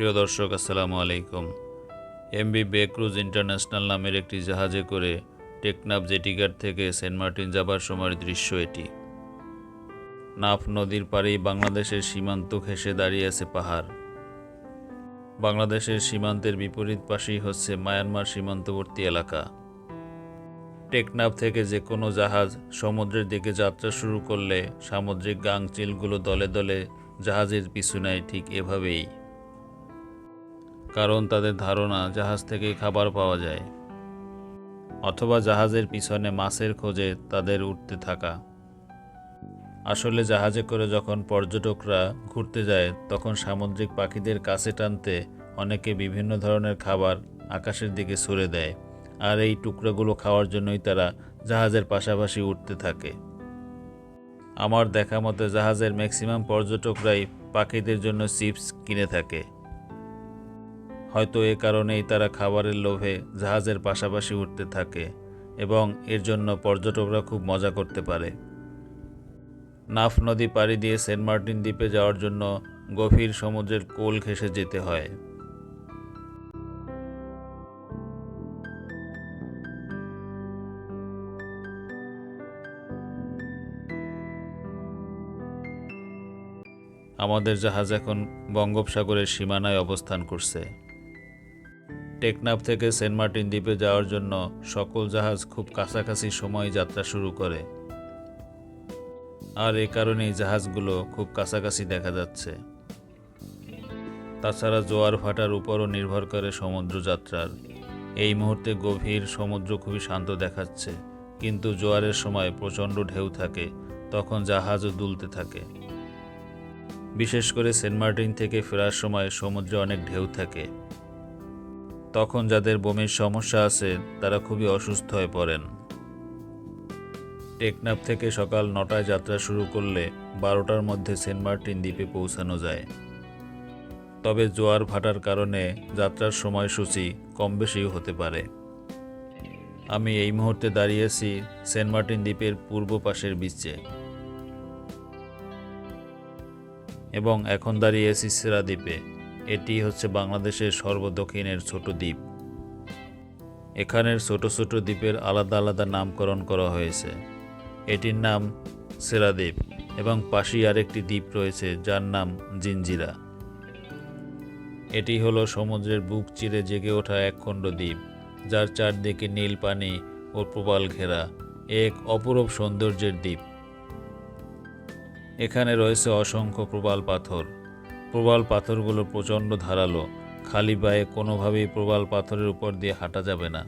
প্রিয় দর্শক, আসসালামু আলাইকুম। এমবি বেক্রুজ ইন্টারন্যাশনাল নামের একটি জাহাজে করে টেকনাফ জেটিঘাট থেকে সেন্ট মার্টিন যাবার সময়ের দৃশ্য এটি। নাফ নদীর পাড়েই বাংলাদেশের সীমান্ত ঘেঁষে দাঁড়িয়ে আছে পাহাড়। বাংলাদেশের সীমান্তের বিপরীত পাশেই হচ্ছে মায়ানমার সীমান্তবর্তী এলাকা। টেকনাফ থেকে যে কোনো জাহাজ সমুদ্রের দিকে যাত্রা শুরু করলে সামুদ্রিক গাংচিলগুলো দলে দলে জাহাজের পিছু নেয় ঠিক এভাবেই। কারণ তাদের ধারণা জাহাজ থেকে খাবার পাওয়া যায়। অথবা জাহাজের পিছনে মাছের খোঁজে তাদের উঠতে থাকা। আসলে জাহাজে করে যখন পর্যটকরা ঘুরতে যায়, তখন সামুদ্রিক পাখিদের কাছে টানতে অনেকে বিভিন্ন ধরনের খাবার আকাশের দিকে ছুড়ে দেয়। আর এই টুকরোগুলো খাওয়ার জন্যই তারা জাহাজের পাশাপাশি উঠতে থাকে। আমার দেখা মতে জাহাজের ম্যাক্সিমাম পর্যটকরাই পাখিদের জন্য চিপস কিনে থাকে। হয়তো এ কারণেই তারা খাবারের লোভে জাহাজের পাশাপাশি উঠতে থাকে এবং এর জন্য পর্যটকরা খুব মজা করতে পারে। নাফ নদী পাড়ি দিয়ে সেন্ট মার্টিন দ্বীপে যাওয়ার জন্য গভীর সমুদ্রের কোল ঘেঁষে যেতে হয়। আমাদের জাহাজ এখন বঙ্গোপসাগরের সীমানায় অবস্থান করছে। টেকনাফ থেকে সেন্ট মার্টিন দ্বীপে যাওয়ার জন্য সকল জাহাজ খুব কাছাকাছি সময় যাত্রা শুরু করে। আর এ কারণেই জাহাজগুলো খুব কাছাকাছি দেখা যাচ্ছে। তাছাড়া জোয়ার ভাটার উপরও নির্ভর করে সমুদ্র যাত্রার। এই মুহূর্তে গভীর সমুদ্র খুবই শান্ত দেখাচ্ছে। কিন্তু জোয়ারের সময় প্রচণ্ড ঢেউ থাকে, তখন জাহাজও দুলতে থাকে। বিশেষ করে সেন্ট মার্টিন থেকে ফেরার সময় সমুদ্রে অনেক ঢেউ থাকে। তখন যাদের বমির সমস্যা আছে, তারা খুবই অসুস্থ হয়ে পড়েন। টেকনাফ থেকে সকাল নটায় যাত্রা শুরু করলে বারোটার মধ্যে সেন্ট মার্টিন দ্বীপে পৌঁছানো যায়। তবে জোয়ার ভাটার কারণে যাত্রার সময়সূচি কম বেশিও হতে পারে। আমি এই মুহূর্তে দাঁড়িয়েছি সেন্ট মার্টিন দ্বীপের পূর্ব পাশের বিচে এবং এখন দাঁড়িয়েছি সেরা দ্বীপে। এটি হচ্ছে বাংলাদেশের সর্বদক্ষিণের ছোট দ্বীপ। এখানের ছোট ছোট দ্বীপের আলাদা আলাদা নামকরণ করা হয়েছে। এটির নাম সেরাদ্বীপ এবং পাশেই আরেকটি দ্বীপ রয়েছে যার নাম জিঞ্জিরা এটি হলো সমুদ্রের বুক চিরে জেগে ওঠা একখণ্ড দ্বীপ, যার চারদিকে নীল পানি ও প্রবাল ঘেরা, এক অপরূপ সৌন্দর্যের দ্বীপ। এখানে রয়েছে অসংখ্য প্রবাল পাথর। প্রবাল পাথরগুলো প্রচণ্ড ধারালো, খালি পায়ে কোনোভাবেই প্রবাল পাথরের উপর দিয়ে হাঁটা যাবে না।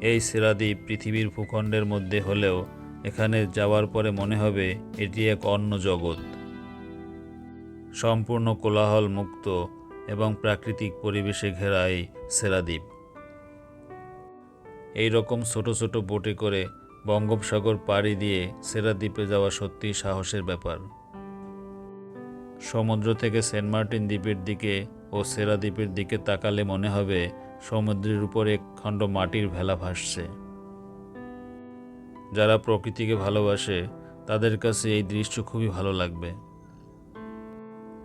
এই সেরাদ্বীপ পৃথিবীর ভূখণ্ডের মধ্যে হলেও এখানে যাওয়ার পরে মনে হবে এটি এক অন্য জগৎ। সম্পূর্ণ কোলাহল মুক্ত এবং প্রাকৃতিক পরিবেশে ঘেরা এই সেরাদ্বীপ এই রকম ছোট ছোট বোটে করে বঙ্গোপসাগর পাড়ি দিয়ে সেরাদ্বীপে যাওয়া সত্যিই সাহসের ব্যাপার। সমুদ্র থেকে সেন্ট মার্টিন দ্বীপের দিকে ও সেরা দ্বীপের দিকে তাকালে মনে হবে সমুদ্রের উপর এক খণ্ড মাটির ভেলা ভাসছে। যারা প্রকৃতিকে ভালোবাসে, তাদের কাছে এই দৃশ্য খুবই ভালো লাগবে।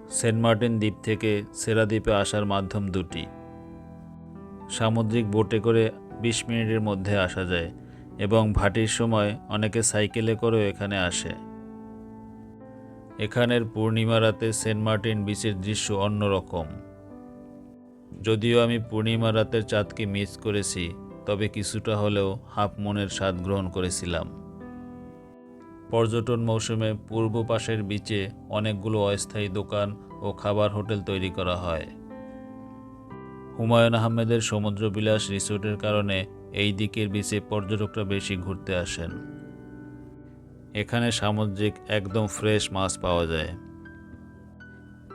সেন্ট মার্টিন দ্বীপ থেকে সেরা দ্বীপে আসার মাধ্যম দুটি। সামুদ্রিক বোটে করে বিশ মিনিটের মধ্যে আসা যায় এবং ভাটির সময় অনেকে সাইকেলে করেও এখানে আসে। এখানের পূর্ণিমা রাতে সেন্ট মার্টিন বিচের দৃশ্য অন্যরকম। যদিও আমি পূর্ণিমা রাতের চাঁদকে মিস করেছি, তবে কিছুটা হলেও হাফ মনের স্বাদ গ্রহণ করেছিলাম। পর্যটন মৌসুমে পূর্ব পাশের বিচে অনেকগুলো অস্থায়ী দোকান ও খাবার হোটেল তৈরি করা হয়। হুমায়ুন আহমেদের সমুদ্রবিলাস রিসোর্টের কারণে এই দিকের বিচে পর্যটকরা বেশি ঘুরতে আসেন। এখানে সামুদ্রিক একদম ফ্রেশ মাছ পাওয়া যায়।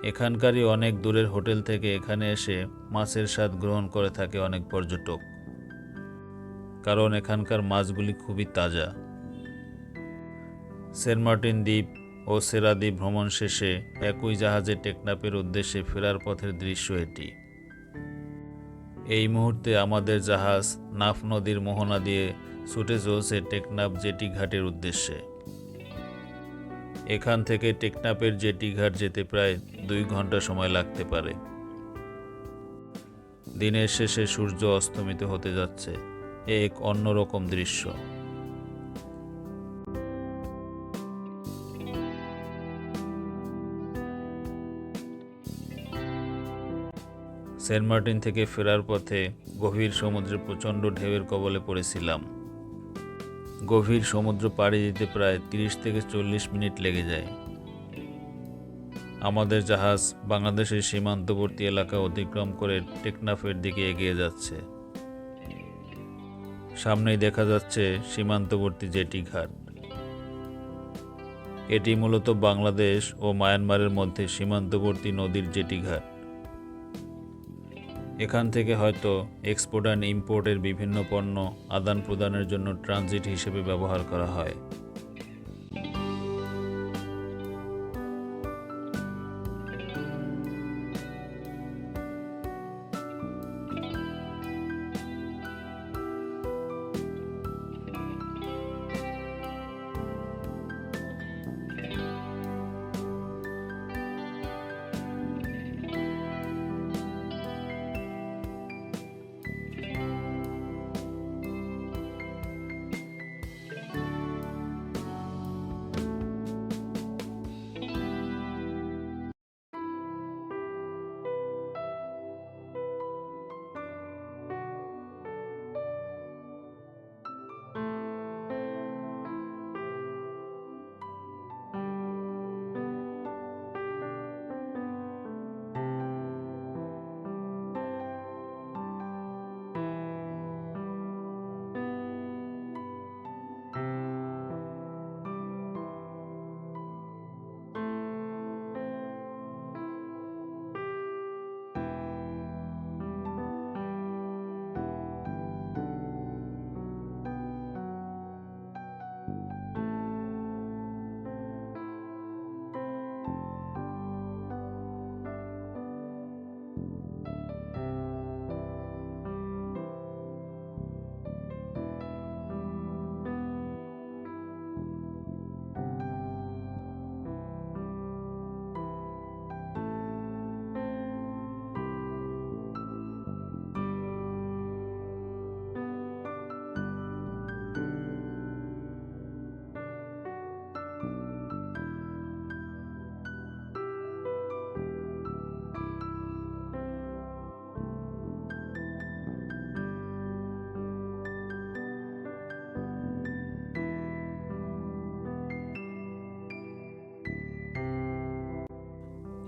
এখানকারই অনেক দূরের হোটেল থেকে এখানে এসে মাছের স্বাদ গ্রহণ করে থাকে অনেক পর্যটক। কারণ এখানকার মাছগুলি খুবই তাজা। সেন্ট মার্টিন দ্বীপ ও সেরা দ্বীপ ভ্রমণ শেষে একই জাহাজে টেকনাপের উদ্দেশ্যে ফেরার পথের দৃশ্য এটি। এই মুহূর্তে আমাদের জাহাজ নাফ নদীর মোহনা দিয়ে ছুটে চলছে টেকনাফ জেটি ঘাটের উদ্দেশ্যে। এখান থেকে টেকনাপের জেটি ঘাট যেতে প্রায় দুই ঘণ্টা সময় লাগতে পারে। দিনের শেষে সূর্য অস্তমিত হতে যাচ্ছে, এ এক অন্যরকম দৃশ্য। সেন্ট মার্টিন থেকে ফেরার পথে গভীর সমুদ্রে প্রচণ্ড ঢেউয়ের কবলে পড়েছিলাম। গভীর সমুদ্র পাড়ি দিতে প্রায় তিরিশ থেকে চল্লিশ মিনিট লেগে যায়। আমাদের জাহাজ বাংলাদেশের সীমান্তবর্তী এলাকা অতিক্রম করে টেকনাফের দিকে এগিয়ে যাচ্ছে। সামনেই দেখা যাচ্ছে সীমান্তবর্তী জেটি ঘাট। এটি মূলত বাংলাদেশ ও মায়ানমারের মধ্যে সীমান্তবর্তী নদীর জেটি ঘাট। এখান থেকে হয়তো এক্সপোর্ট অ্যান্ড ইম্পোর্টের বিভিন্ন পণ্য আদান প্রদানের জন্য ট্রানজিট হিসেবে ব্যবহার করা হয়।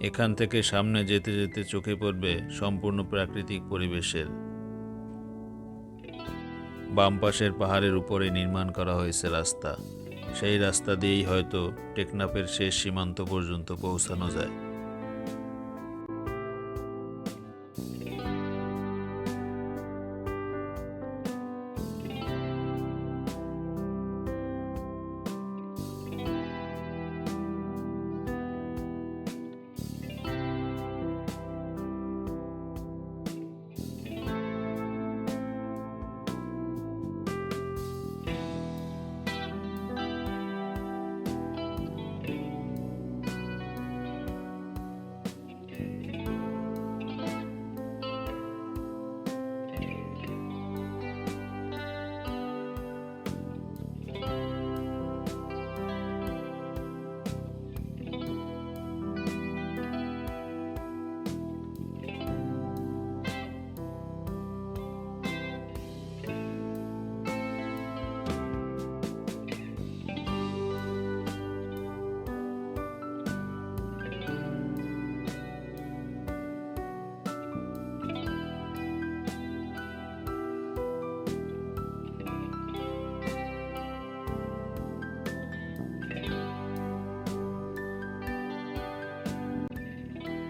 এখান থেকে সামনে যেতে যেতে চোখে পড়বে সম্পূর্ণ প্রাকৃতিক পরিবেশের। বাম পাশের পাহাড়ের উপরে নির্মাণ করা হয়েছে রাস্তা। সেই রাস্তা দিয়েই হয়তো টেকনাফের শেষ সীমান্ত পর্যন্ত পৌঁছানো যায়।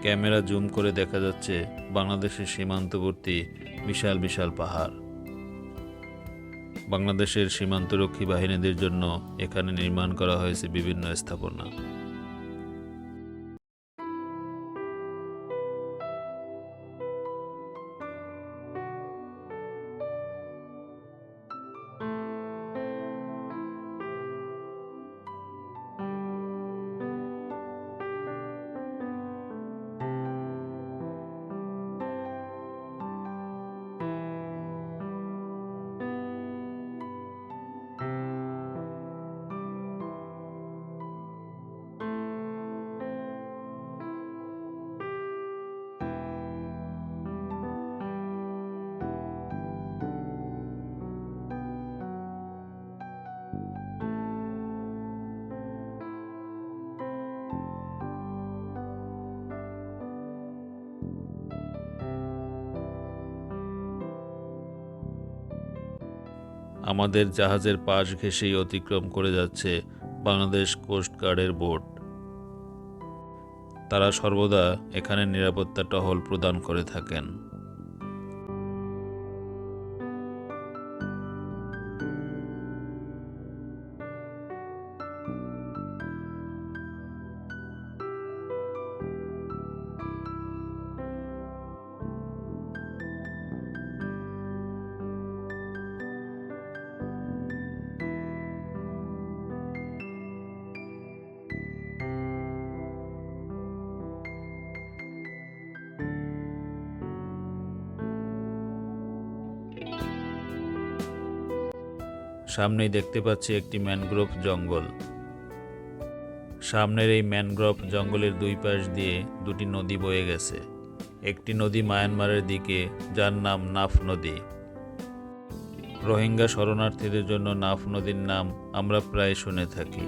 ক্যামেরা জুম করে দেখা যাচ্ছে বাংলাদেশের সীমান্তবর্তী বিশাল বিশাল পাহাড়। বাংলাদেশের সীমান্তরক্ষী বাহিনীদের জন্য এখানে নির্মাণ করা হয়েছে বিভিন্ন স্থাপনা। আমাদের জাহাজের পাশ ঘেঁষেই অতিক্রম করে যাচ্ছে বাংলাদেশ কোস্টগার্ডের বোট। তারা সর্বদা এখানে নিরাপত্তা টহল প্রদান করে থাকেন। সামনেই দেখতে পাচ্ছি একটি ম্যানগ্রোভ জঙ্গল। সামনের এই ম্যানগ্রোভ জঙ্গলের দুই পাশ দিয়ে দুটি নদী বয়ে গেছে। একটি নদী মায়ানমারের দিকে, যার নাম নাফ নদী। রোহিঙ্গা শরণার্থীদের জন্য নাফ নদীর নাম আমরা প্রায় শুনে থাকি।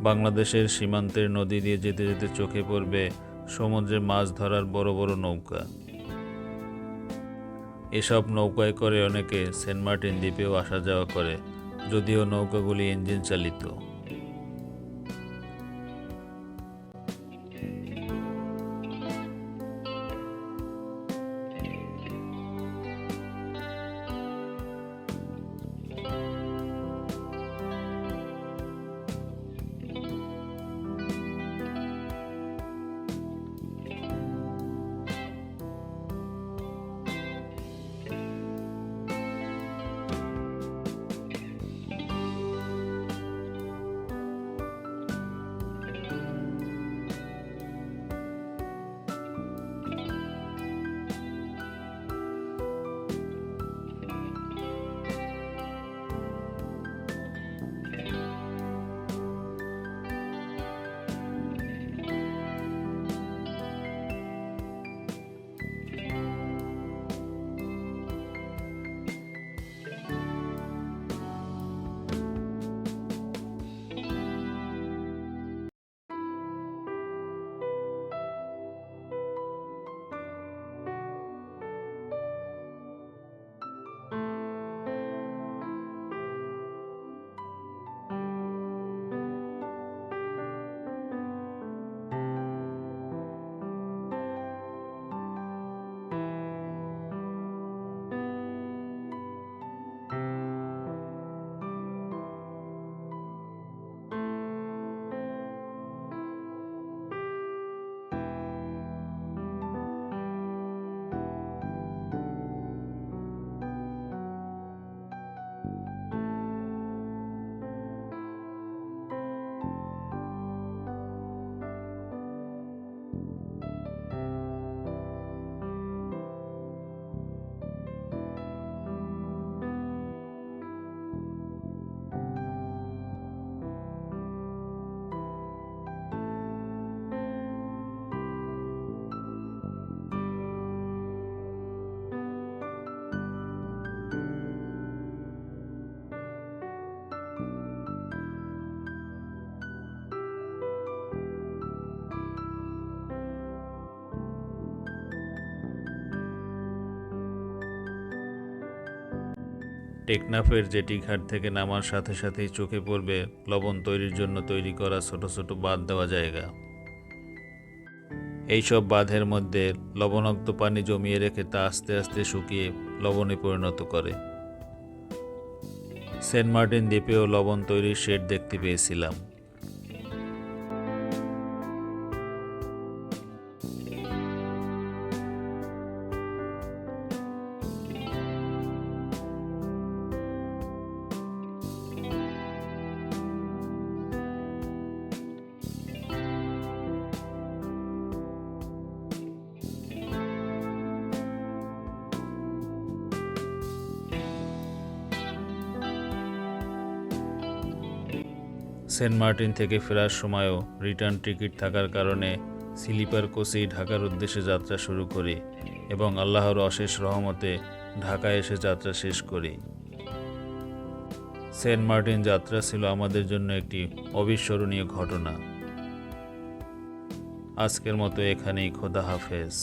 বাংলাদেশের সীমান্তের নদী দিয়ে যেতে যেতে চোখে পড়বে সমুদ্রে মাছ ধরার বড় বড় নৌকা। এসব নৌকায় করে অনেকে সেন্ট মার্টিন দ্বীপেও আসা যাওয়া করে যদিও নৌকাগুলি ইঞ্জিন চালিত। টেকনাফের জেটি ঘাট থেকে নামার সাথে সাথেই চোখে পড়বে লবণ তৈরির জন্য তৈরি করা ছোট ছোট বাঁধ দেওয়া জায়গা। এইসব বাঁধের মধ্যে লবণাক্ত পানি জমিয়ে রেখে তা আস্তে আস্তে শুকিয়ে লবণে পরিণত করে। সেন্ট মার্টিন দ্বীপেও লবণ তৈরির শেড দেখতে পেয়েছিলাম। সেন্ট মার্টিন থেকে ফেরার সময়ও রিটার্ন টিকিট থাকার কারণে স্লিপার কোচেই ঢাকার উদ্দেশ্যে যাত্রা শুরু করি এবং আল্লাহর অশেষ রহমতে ঢাকায় এসে যাত্রা শেষ করি। সেন্ট মার্টিন যাত্রা ছিল আমাদের জন্য একটি অবিস্মরণীয় ঘটনা। আজকের মতো এখানেই খোদা হাফেজ।